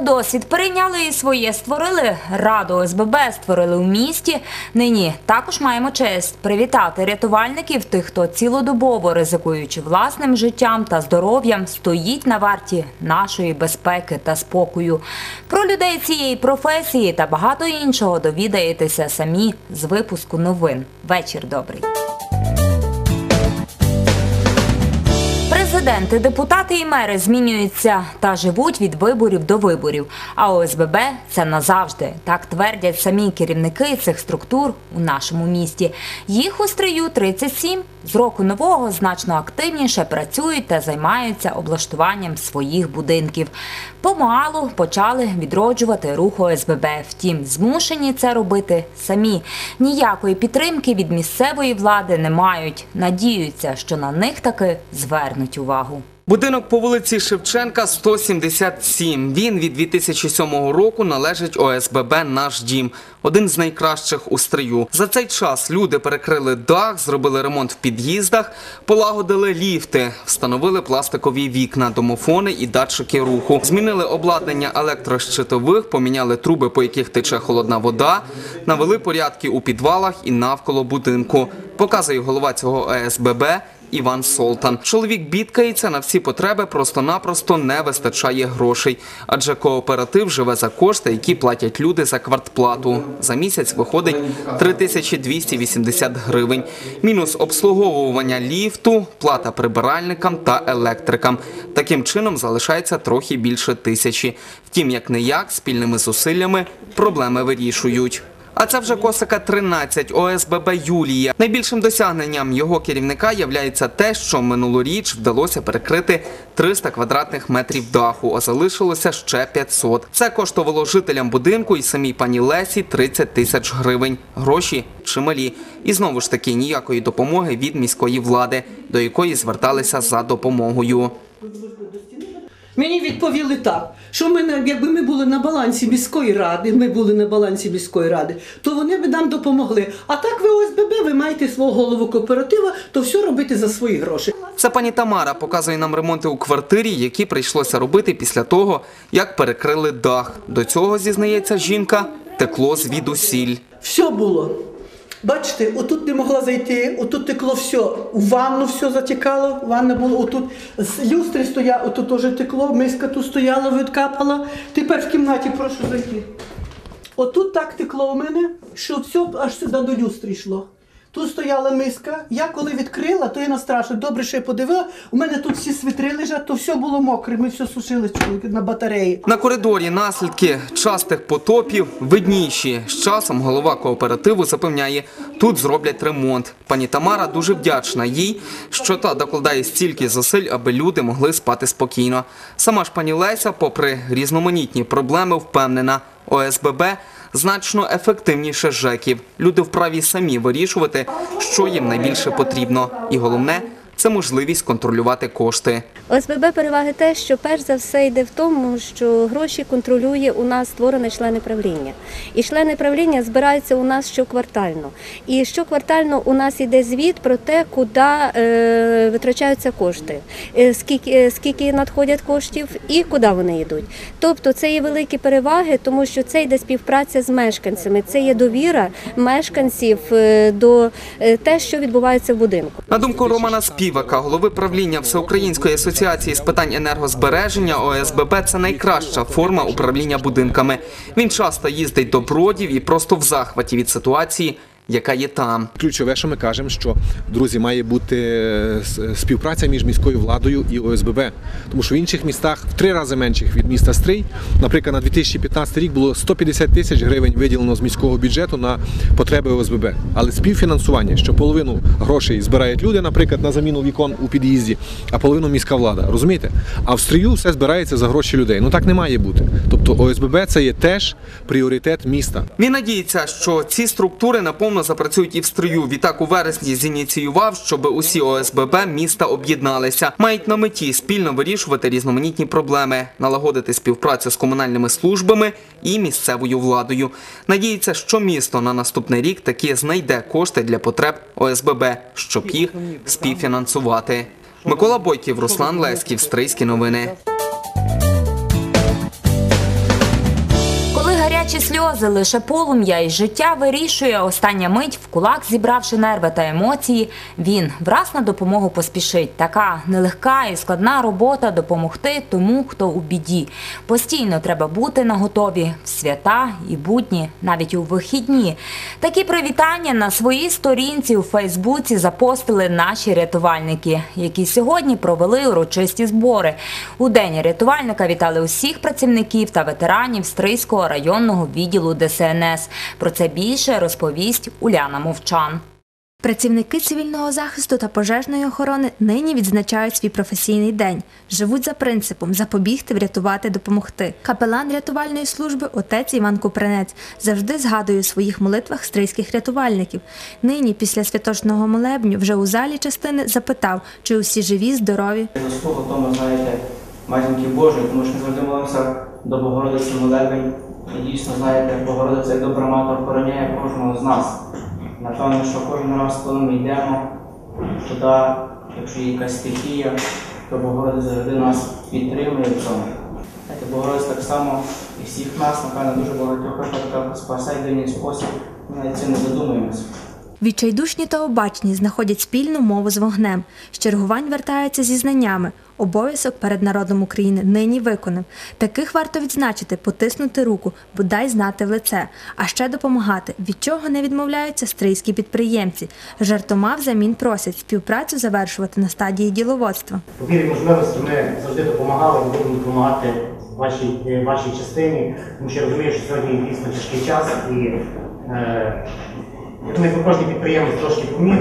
Досвід, перейняли і своє, створили раду ОСББ, створили у місті. Нині також маємо честь привітати рятувальників, тих, хто цілодобово ризикуючи власним життям та здоров'ям, стоїть на варті нашої безпеки та спокою. Про людей цієї професії та багато іншого довідаєтеся самі з випуску новин. Вечір добрий. Президенти, депутати і мери змінюються та живуть від виборів до виборів. А ОСББ це назавжди. Так твердять самі керівники цих структур у нашому місті. Їх у стрию 37. З року нового значно активніше працюють та займаються облаштуванням своїх будинків. Помалу почали відроджувати рух ОСББ. Втім, змушені це робити самі. Ніякої підтримки від місцевої влади не мають. Надіються, що на них таки звернуть увагу. Будинок по вулиці Шевченка 177. Він від 2007 року належить ОСББ Наш дім, один з найкращих у стрию. За цей час люди перекрили дах, зробили ремонт в під'їздах, полагодили ліфти, встановили пластикові вікна, домофони і датчики руху. Змінили обладнання електрощитових, поміняли труби, по яких тече холодна вода, навели порядки у підвалах і навколо будинку. Показує голова цього ОСББ Іван Солтан. Чоловік бідкається на всі потреби, просто-напросто не вистачає грошей, адже кооператив живе за кошти, які платять люди за квартплату. За місяць виходить 3280 гривень. Мінус обслуговування ліфту, плата прибиральникам та електрикам. Таким чином залишається трохи більше тисячі. Втім, як не як, спільними зусиллями проблеми вирішують. А це вже косика 13 ОСББ Юлія. Найбільшим досягненням його керівника являється те, що минулоріч вдалося перекрити 300 квадратних метрів даху, а залишилося ще 500. Це коштувало жителям будинку і самій пані Лесі 30 тисяч гривень. Гроші чималі. І знову ж таки ніякої допомоги від міської влади, до якої зверталися за допомогою. Мені відповіли так, що ми якби ми були на балансі міської ради, ми були на балансі міської ради, то вони б нам допомогли. А так ви ОСББ, ви маєте свого голову кооператива, то все робити за свої гроші. Це пані Тамара показує нам ремонти у квартирі, які прийшлося робити після того, як перекрили дах. До цього зізнається жінка, текло звідусіль. Все було. Бачите, отут не могла зайти, отут текло все. У ванну все затікало, ванна була, отут з люстри стояло, отут теж текло, миска тут стояла, відкапала. Тепер в кімнаті прошу зайти. Отут так текло у мене, що все аж сюди до люстри йшло. Тут стояла миска. Я коли відкрила, то я настрашила. Добре, я подивила. У мене тут всі свитри лежать, то все було мокре. Ми все сушили на батареї. На коридорі наслідки частих потопів видніші. З часом голова кооперативу запевняє, тут зроблять ремонт. Пані Тамара дуже вдячна їй, що та докладає стільки зусиль, аби люди могли спати спокійно. Сама ж пані Леся, попри різноманітні проблеми, впевнена, ОСББ значно ефективніше ЖЕКів. Люди вправі самі вирішувати, що їм найбільше потрібно. І головне це можливість контролювати кошти. ОСББ переваги те, що перш за все йде в тому, що гроші контролює у нас створене члени правління. І члени правління збираються у нас щоквартально. І щоквартально у нас йде звіт про те, куди е, витрачаються кошти, е, скільки, е, скільки надходять коштів і куди вони йдуть. Тобто це є великі переваги, тому що це йде співпраця з мешканцями, це є довіра мешканців до те, що відбувається в будинку. На думку Романа Співака, голови правління Всеукраїнської асоціації з питань енергозбереження ОСББ це найкраща форма управління будинками. Він часто їздить до бродів і просто в захваті від ситуації, яка є там. Ключове, що ми кажемо, що друзі, має бути е, співпраця між міською владою і ОСББ. Тому що в інших містах в три рази менших від міста Стрий, наприклад, на 2015 рік було 150 тисяч гривень виділено з міського бюджету на потреби ОСББ. Але співфінансування, що половину грошей збирають люди, наприклад, на заміну вікон у під'їзді, а половину міська влада. Розумієте? А в стрію все збирається за гроші людей. Ну так не має бути. Тобто ОСББ це є теж пріоритет міста. Він надіється, що ці структури наповно запрацюють і в строю. Відтак у вересні зініціював, щоб усі ОСББ міста об'єдналися. Мають на меті спільно вирішувати різноманітні проблеми, налагодити співпрацю з комунальними службами і місцевою владою. Надіється, що місто на наступний рік таки знайде кошти для потреб ОСББ, щоб їх співфінансувати. Микола Бойків, Руслан Леськів, Стрийські новини. Сльози, лише полум'я і життя вирішує остання мить в кулак, зібравши нерви та емоції. Він враз на допомогу поспішить. Така нелегка і складна робота допомогти тому, хто у біді. Постійно треба бути наготові в свята і будні, навіть у вихідні. Такі привітання на своїй сторінці у Фейсбуці запостили наші рятувальники, які сьогодні провели урочисті збори. У день рятувальника вітали усіх працівників та ветеранів Стрийського районного відділу ДСНС. Про це більше розповість Уляна Мовчан. Працівники цивільного захисту та пожежної охорони нині відзначають свій професійний день. Живуть за принципом запобігти, врятувати, допомогти. Капелан рятувальної служби отець Іван Купринець завжди згадує у своїх молитвах стрийських рятувальників. Нині, після святочного молебню, вже у залі частини запитав, чи усі живі, здорові. Заслуга тому, знаєте, матінки Божої, тому що ми завжди молимося до Богородиці молебень. І дійсно, знаєте, Богородиця як добра охороняє кожного з нас. Напевно, що кожен раз, коли ми йдемо туди, якщо є якась стихія, то Богородиця завжди нас підтримує в цьому. Богородиця так само і всіх нас, напевно, дуже багатьох випадках спасає дивний спосіб. Ми навіть цим не задумуємося. Відчайдушні та обачні знаходять спільну мову з вогнем. Чергувань вертаються зі знаннями. Обов'язок перед народом України нині виконав. Таких варто відзначити, потиснути руку, бодай знати в лице, а ще допомагати, від чого не відмовляються стрийські підприємці. Жартома взамін просять співпрацю завершувати на стадії діловодства. По мірі можливості ми завжди допомагали будемо допомагати вашій, е, вашій частині, тому що я розумію, що сьогодні дійсно тяжкий час і е, кожен підприємець трошки поміг,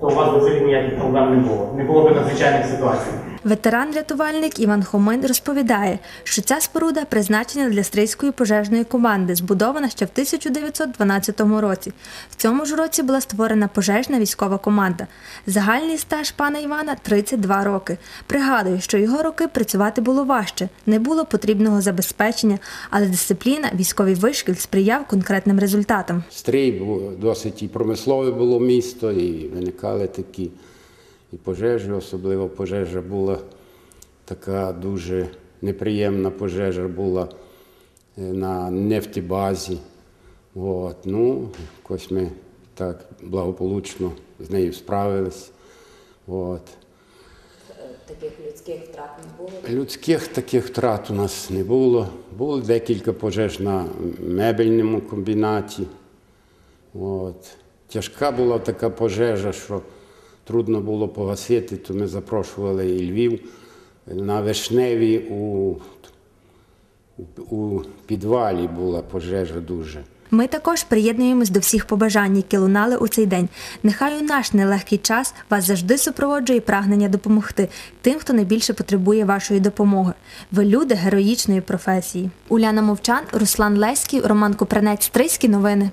то у вас би взагалі ніяких проблем не було. Не було б надзвичайних ситуацій. Ветеран-рятувальник Іван Хомин розповідає, що ця споруда призначена для стрийської пожежної команди, збудована ще в 1912 році. В цьому ж році була створена пожежна військова команда. Загальний стаж пана Івана 32 роки. Пригадую, що його роки працювати було важче, не було потрібного забезпечення, але дисципліна, військовий вишкіл сприяв конкретним результатам. Стрій був досить і промислове було місто, і виникали такі і пожежі, особливо пожежа була така дуже неприємна пожежа була е, на нефтебазі. От. Ну, якось ми так благополучно з нею справились. От. Таких людських втрат не було. Людських таких втрат у нас не було. Було декілька пожеж на мебельному комбінаті. От. Тяжка була така пожежа, що трудно було погасити, то ми запрошували і Львів на Вишневі у, у підвалі була пожежа дуже. Ми також приєднуємось до всіх побажань, які лунали у цей день. Нехай у наш нелегкий час вас завжди супроводжує прагнення допомогти тим, хто найбільше потребує вашої допомоги. Ви люди героїчної професії. Уляна Мовчан, Руслан Леський, Роман Купранець, Стрийські новини.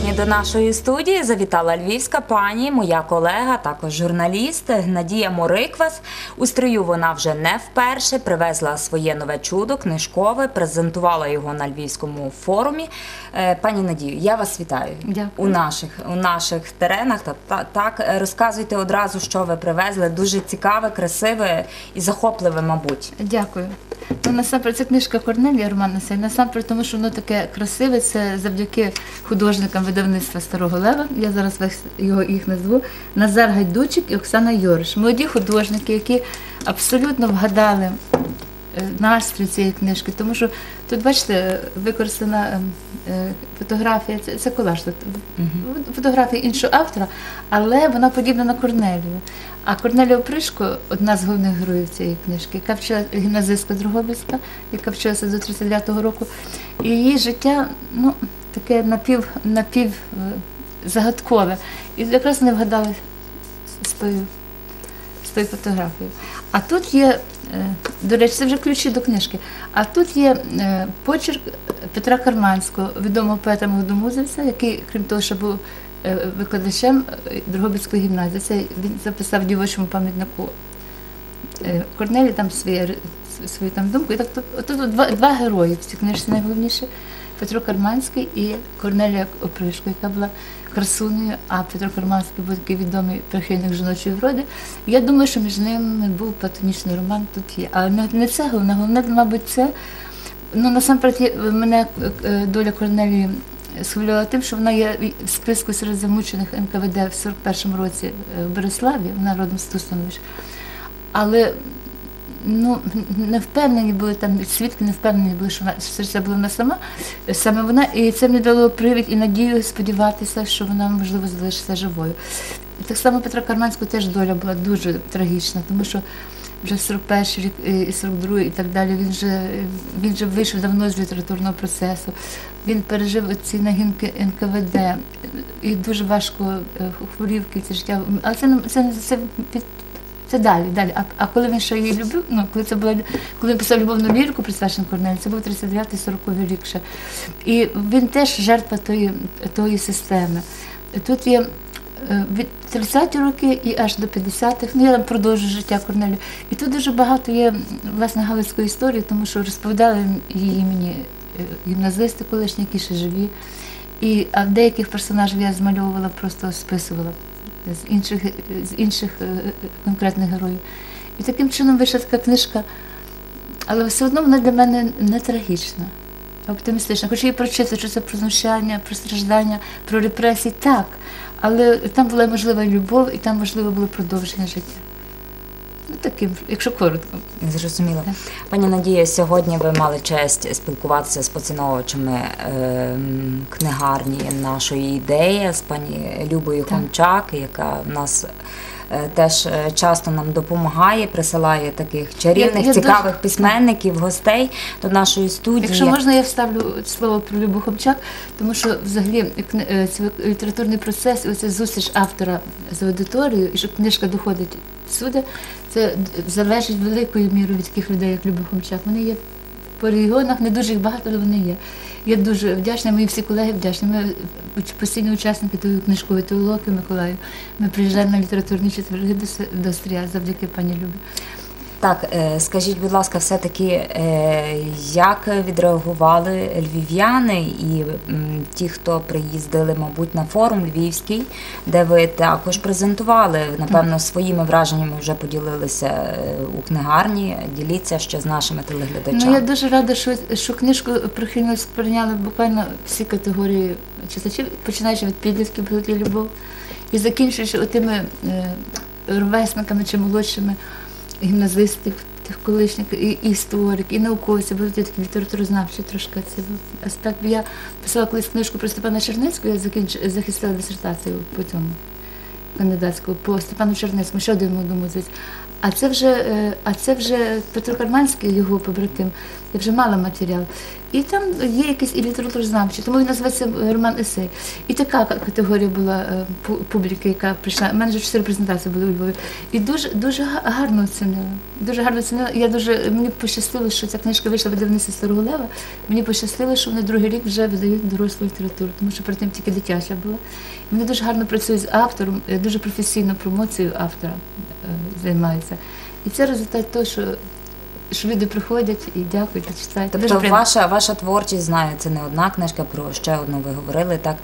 Сьогодні до нашої студії завітала львівська пані, моя колега, також журналіст Надія Мориквас. У строю вона вже не вперше привезла своє нове чудо, книжкове, презентувала його на львівському форумі. Е, Пані Надію, я вас вітаю Дякую. у наших у наших теренах. Та, та так е, розказуйте одразу, що ви привезли. Дуже цікаве, красиве і захопливе, мабуть. Дякую. Ну, насамперед, це книжка Корнелія Романаса. І насамперед, тому що воно таке красиве, це завдяки художникам видавництва Старого Лева. Я зараз його їх назву. Назар Гайдучик і Оксана Йориш. Молоді художники, які абсолютно вгадали е, настрій цієї книжки, тому що тут, бачите, використана е, е, фотографія, це, це колаж тут. Фотографія іншого автора, але вона подібна на Корнелію. А Корнелія Опришко одна з головних героїв цієї книжки, яка вчила гімназистка Дрогобицька, яка вчилася до 39-го року. І її життя ну, таке напів, напів е, загадкове. І якраз не вгадали з- тою з тою фотографією. А тут є, е, до речі, це вже ключі до книжки. А тут є е, почерк Петра Карманського, відомого поета молодомузиця, який, крім того, що був викладачем Дрогобицької гімназії, це він записав дівочому пам'ятнику Корнелі там своє, ри- свою там думку. І так тут, два, два герої в цій книжці найголовніше. Петро Карманський і Корнелія Опришко, яка була красунею, а Петро Карманський був такий відомий прихильник жіночої вроди. Я думаю, що між ними був платонічний роман тут є. Але не, це головне, головне, мабуть, це. Ну, насамперед, мене е, доля Корнелії схвилювала тим, що вона є в списку серед замучених НКВД в 41-му році е, в Береславі, вона родом з Тустанович. Але ну, не впевнені були там, свідки не впевнені були, що, вона, що це була вона сама, саме вона, і це мені дало привід і надію сподіватися, що вона, можливо, залишиться живою. І так само Петра Карманського теж доля була дуже трагічна, тому що вже 41 рік і 42 і так далі. Він же він же вийшов давно з літературного процесу. Він пережив ці нагінки НКВД і дуже важко е, хворів це життя. Але це це, це, це, далі, далі. А, а коли він ще її любив, ну коли це була коли він писав любовну лірику присвячену Корнелі, це був 39-40 рік ще. І він теж жертва тої, тої системи. Тут є е, від 30-ті роки і аж до 50-х, ну я там продовжую життя Корнелю. І тут дуже багато є власне галицької історії, тому що розповідали її мені е, гімназисти колишні, які ще живі. І, а деяких персонажів я змальовувала, просто списувала з інших, з інших е, конкретних героїв. І таким чином вийшла така книжка, але все одно вона для мене не трагічна, а оптимістична. Хоч її прочитати, що це про знущання, про страждання, про репресії, так. Але там була можлива любов, і там можливо було продовження життя. Ну, таким, якщо коротко. Зрозуміло. Пані Надія, сьогодні ви мали честь спілкуватися з поціновувачами е, книгарні нашої ідеї з пані Любою Так. Хомчак, яка в нас теж е, часто нам допомагає, присилає таких чарівних, Я- я цікавих дуже- письменників, гостей до нашої студії. Якщо можна, я вставлю слово про Любу Хомчак, тому що взагалі е, літературний процес, оця зустріч автора з аудиторією, і що книжка доходить сюди, це залежить великою мірою від таких людей, як Люба Хомчак. Вони є по регіонах, не дуже їх багато, але вони є. Я дуже вдячна, мої всі колеги вдячні. Ми постійні учасники тої книжкової толоки Миколаю. Ми приїжджаємо на літературні четверги до, до Стрія завдяки пані Любі. Так, е, скажіть, будь ласка, все-таки, е, як відреагували львів'яни і ті, хто приїздили, мабуть, на форум львівський, де ви також презентували, напевно, своїми враженнями вже поділилися е, у книгарні. Діліться ще з нашими телеглядачами. Ну, я дуже рада, що, що книжку прихильно сприйняли буквально всі категорії читачів, починаючи від підлітків «Будуть любов і закінчуючи отими е, ровесниками чи молодшими гімназистів, тих колишніх, і, історик, і науковці, будуть такі літературознавчі трошки. Це був аспект. Я писала колись книжку про Степана Чернецького, я закінч... захистила дисертацію по цьому кандидатського по Степану Чернецькому, ще один музиці. А це вже, е, а це вже Петро Карманський, його побратим, я вже мала матеріал. І там є якісь і літературознавчі, тому він називається роман есей. І така категорія була е, публіки, яка прийшла. У мене вже чотири презентації були у Львові. І дуже дуже гарно оцінила. Дуже гарно оцінила. Я дуже мені пощастило, що ця книжка вийшла в видавництві Старого Лева. Мені пощастило, що вони другий рік вже видають дорослу літературу, тому що перед тим тільки дитяча була. І вони дуже гарно працюють з автором, е, дуже професійно промоцією автора е, займаються. І це результат того, що, що люди приходять і дякують, і читають. Тобто приємно. ваша, ваша творчість, знаю, це не одна книжка, про ще одну ви говорили. Так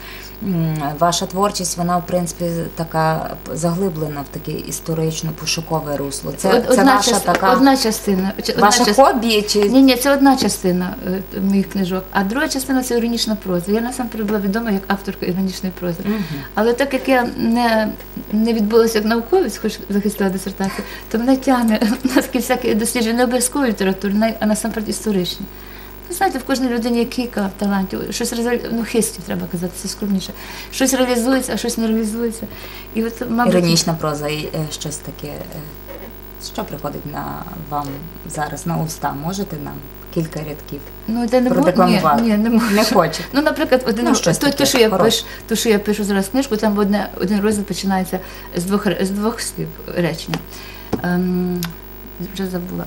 ваша творчість, вона в принципі така заглиблена в таке історично пошукове русло. Це, Од- це одна, ваша част- така одна частина. Ваше частина. хобі чи Ні, ні, це одна частина е, моїх книжок, а друга частина це іронічна проза. Я насамперед була відома як авторка іронічної прози. Але так як я не, не відбулася як науковець, хоч захистила дисертацію, то мене тягне на такі всякі дослідження, не обов'язково літературні, а насамперед історичні. Ви знаєте, в кожній людині є кілька талантів, щось реаль- ну, хистів треба казати, це скромніше. Щось реалізується, а щось не реалізується. І от, мабуть, іронічна проза і е, щось таке. е, Що приходить на вам зараз на уста? Можете нам кілька рядків ну, я не можу, ні, продекламувати? ні, не можу. Не хочете. Ну, наприклад, один Ну, щось то, таке то, що я хороше. пишу, то, що я пишу зараз книжку, там одне, один розділ починається з двох ре- з двох слів речення. Ем, вже забула.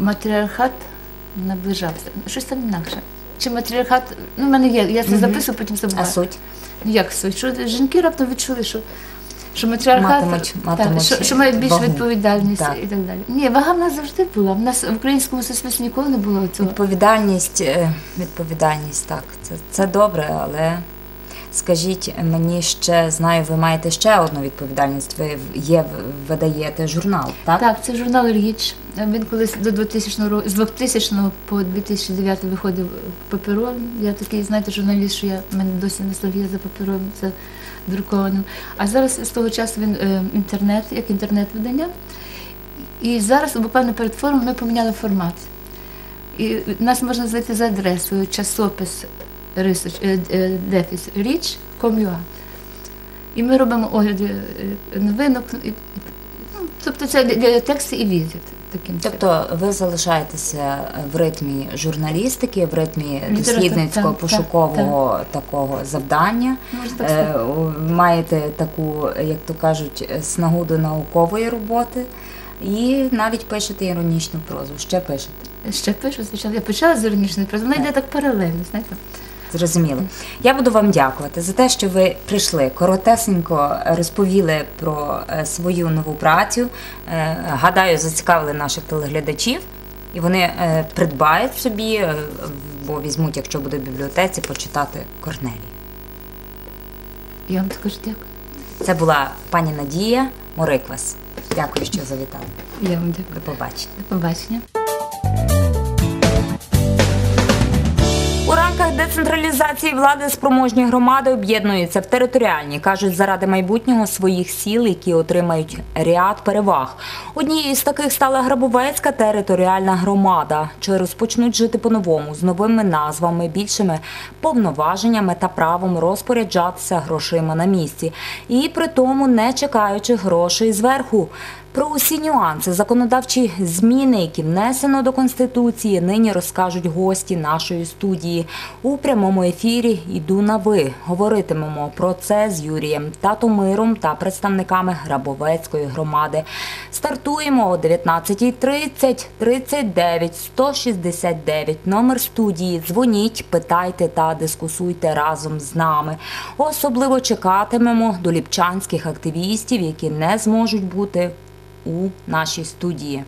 Матріархат наближався. Щось там інакше. Чи матріархат, ну, в мене є, я це записую, потім А забуваю. суть? Ну, як суть? Що жінки раптом відчули, що, що матріархат Матимуть- так, що, що мають більш відповідальність Так. і так далі. Ні, вага в нас завжди була. В нас в українському суспільстві ніколи не було цього. Відповідальність, е, відповідальність, так, це, це добре, але скажіть мені ще, знаю, ви маєте ще одну відповідальність. Ви є, видаєте журнал, так? Так, це журнал Річ. Він колись до 2000 року, з 2000 по 2009 виходив паперовим. Я такий, знаєте, журналіст, що я мене досі ностальгія за паперовим, за друкованим. А зараз з того часу він е, інтернет, як інтернет-видання. І зараз буквально перед форумом ми поміняли формат. І нас можна знайти за адресою часопис рисоч, е, е, дефіс І ми робимо огляди е, новинок. І, ну, тобто це тексти і візит. Таким. Тобто ви залишаєтеся в ритмі журналістики, в ритмі дослідницького пошукового такого завдання. Так Маєте таку, як то кажуть, снагу до наукової роботи. І навіть пишете іронічну прозу. Ще пишете. Ще пишу, звичайно. Я почала з іронічної прози, вона йде так паралельно, знаєте. Зрозуміло. Я буду вам дякувати за те, що ви прийшли коротесенько розповіли про е, свою нову працю. Е, Гадаю, зацікавили наших телеглядачів, і вони е, придбають собі, бо візьмуть, якщо буде в бібліотеці, почитати Корнелію. Я вам також дякую. Це була пані Надія Мориквас. Дякую, що завітали. Я вам дякую. До побачення. До побачення. Децентралізації влади спроможні громади об'єднуються в територіальні, кажуть, заради майбутнього своїх сіл, які отримають ряд переваг. Однією з таких стала Грабовецька територіальна громада. Чи розпочнуть жити по-новому з новими назвами, більшими повноваженнями та правом розпоряджатися грошима на місці, і при тому не чекаючи грошей зверху. Про усі нюанси законодавчі зміни, які внесено до конституції, нині розкажуть гості нашої студії. У прямому ефірі йду на ви. Говоритимемо про це з Юрієм Татомиром та представниками Грабовецької громади. Стартуємо о 19.30 39 169. Номер студії. Дзвоніть, питайте та дискусуйте разом з нами. Особливо чекатимемо до ліпчанських активістів, які не зможуть бути у нашій студії.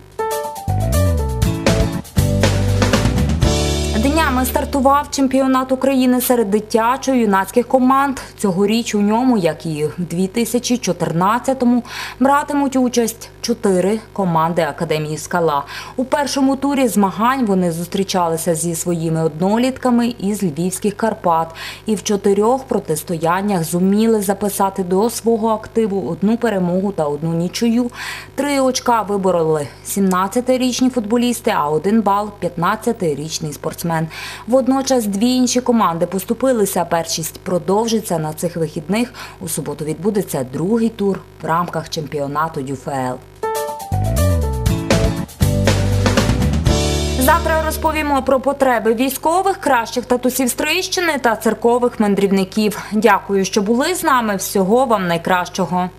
Днями стартував чемпіонат України серед дитячо-юнацьких команд. Цьогоріч у ньому, як і в 2014-му, братимуть участь чотири команди Академії Скала. У першому турі змагань вони зустрічалися зі своїми однолітками із Львівських Карпат і в чотирьох протистояннях зуміли записати до свого активу одну перемогу та одну нічию. Три очка вибороли 17-річні футболісти, а один бал 15-річний спортсмен. Водночас дві інші команди поступилися. Першість продовжиться на цих вихідних. У суботу відбудеться другий тур в рамках чемпіонату ДЮФЛ. Завтра розповімо про потреби військових, кращих татусів Стрийщини та церкових мандрівників. Дякую, що були з нами. Всього вам найкращого.